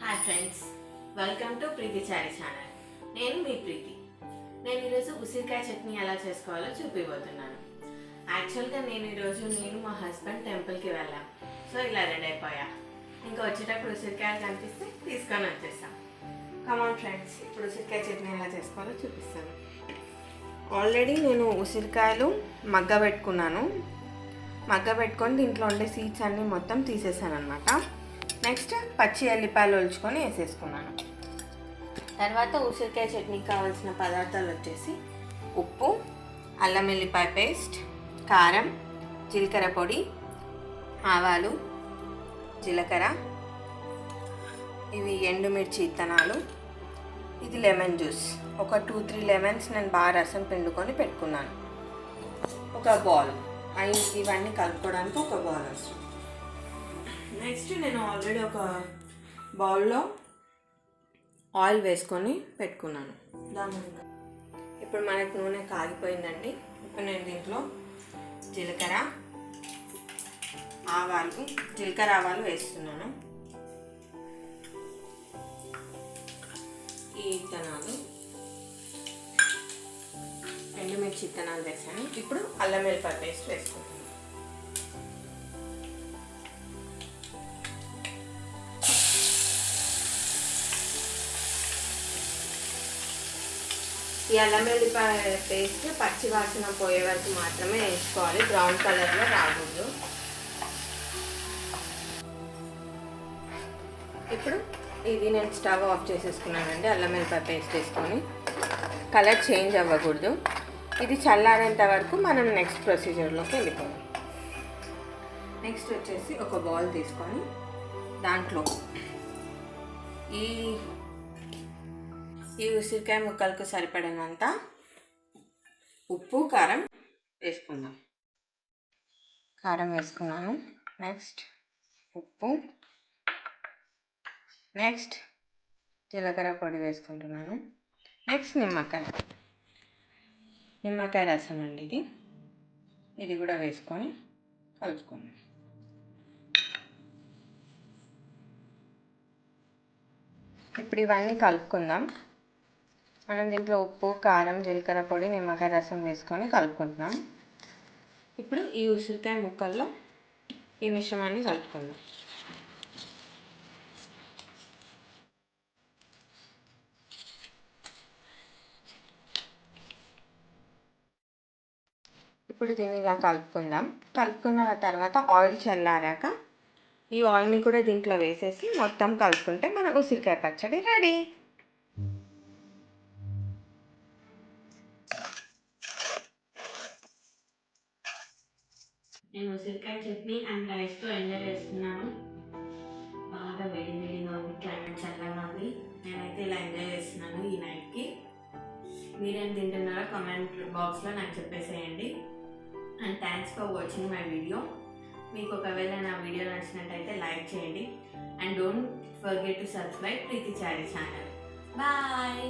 Hi friends welcome to Preeti Chari channel నేను మీ ప్రీతి. నేను ఈరోజు ఉసిరికాయ చట్నీ ఎలా చేసుకోవాలో చూపిపోతున్నాను యాక్చువల్గా నేను ఈరోజు నేను మా హస్బెండ్ టెంపుల్కి వెళ్ళాం. సో ఇలా రెడీ అయిపోయా. ఇంకా వచ్చేటప్పుడు ఉసిరికాయలు కనిపిస్తే తీసుకొని వచ్చేసాం. కమాన్ ఫ్రెండ్స్ ఇప్పుడు ఉసిరికాయ చట్నీ ఎలా చేసుకోవాలో చూపిస్తాను. ఆల్రెడీ నేను ఉసిరికాయలు మగ్గ పెట్టుకున్నాను మగ్గ పెట్టుకొని దీంట్లో ఉండే సీడ్స్ అన్నీ మొత్తం తీసేసాను అనమాట నెక్స్ట్ పచ్చి ఎల్లిపాయలు ఒలుచుకొని వేసేసుకున్నాను. తర్వాత ఉసిరికాయ చట్నీకి కావాల్సిన పదార్థాలు వచ్చేసి ఉప్పు అల్లం వెల్లిపాయ పేస్ట్ కారం జీలకర్ర పొడి ఆవాలు జీలకర్ర ఇవి ఎండుమిర్చి ఇత్తనాలు ఇది లెమన్ జ్యూస్. ఒక టూ త్రీ లెమన్స్ నేను బాగా రసం పిండుకొని పెట్టుకున్నాను. ఒక బాల్. అవి ఇవన్నీ కలుపుకోవడానికి ఒక బౌల్ వస్తుంది నెక్స్ట్ నేను ఆల్రెడీ ఒక బౌల్లో ఆయిల్ వేసుకొని పెట్టుకున్నాను. దాని ఇప్పుడు మనకు నూనె కాగిపోయిందండి. ఇప్పుడు నేను దీంట్లో జీలకర్ర ఆవాలు జీలకర్ర ఆవాలు వేస్తున్నాను. ఈ ఇత్తనాలు ఎండుమిర్చి ఇత్తనాలు వేసాను. ఇప్పుడు అల్లం వెల్లిపాయ పేస్ట్ వేసుకుంటాను ఈ అల్లం వెల్లిపాయ పేస్ట్ పచ్చి వాసన పోయే వరకు మాత్రమే వేసుకోవాలి. బ్రౌన్ కలర్లో రాకూడదు. ఇప్పుడు ఇది నేను స్టవ్ ఆఫ్ చేసేసుకున్నానండి. అల్లం వెల్లిపాయ పేస్ట్ వేసుకొని కలర్ చేంజ్ అవ్వకూడదు. ఇది చల్లారేంత వరకు మనం నెక్స్ట్ ప్రొసీజర్లోకి వెళ్ళిపోవాలి నెక్స్ట్ వచ్చేసి ఒక బౌల్ తీసుకొని దాంట్లో ఈ ఈ ఉసిరికాయ ముక్కలకు సరిపడినంత ఉప్పు కారం వేసుకుందాం. కారం వేసుకున్నాను. నెక్స్ట్ ఉప్పు. నెక్స్ట్ జీలకర్ర పొడి వేసుకుంటున్నాను. నెక్స్ట్ నిమ్మకాయ. నిమ్మకాయ రసం అండి ఇది. ఇది కూడా వేసుకొని కలుపుకుందాం. ఇప్పుడు ఇవన్నీ కలుపుకుందాం. మనం దీంట్లో ఉప్పు కారం జీలకర్ర పొడి నిమ్మకాయ రసం వేసుకొని కలుపుకుంటున్నాం. ఇప్పుడు ఈ ఉసిరికాయ ముక్కల్లో ఈ మిశ్రమాన్ని కలుపుకుందాం. ఇప్పుడు దీన్ని ఇలా కలుపుకుందాం. కలుపుకున్న తర్వాత ఆయిల్ చల్లారాక ఈ ఆయిల్ని కూడా దీంట్లో వేసేసి మొత్తం కలుపుకుంటే మన ఉసిరికాయ పచ్చడి రెడీ. నేను ఉసిరికాయ చట్నీ అండ్ రైస్తో ఎంజాయ్ చేస్తున్నాను బాగా వేడి వేడిగా ఉంది క్లైమేట్ చల్లగా ఉంది నేనైతే ఇలా ఎంజాయ్ చేస్తున్నాను ఈ నైట్కి మీరేం తింటున్నారో కామెంట్ బాక్స్లో నాకు చెప్పేసేయండి and thanks for watching my video మీకు ఒకవేళ నా వీడియో నచ్చినట్టయితే లైక్ చేయండి and don't forget to subscribe Preeti Chari channel bye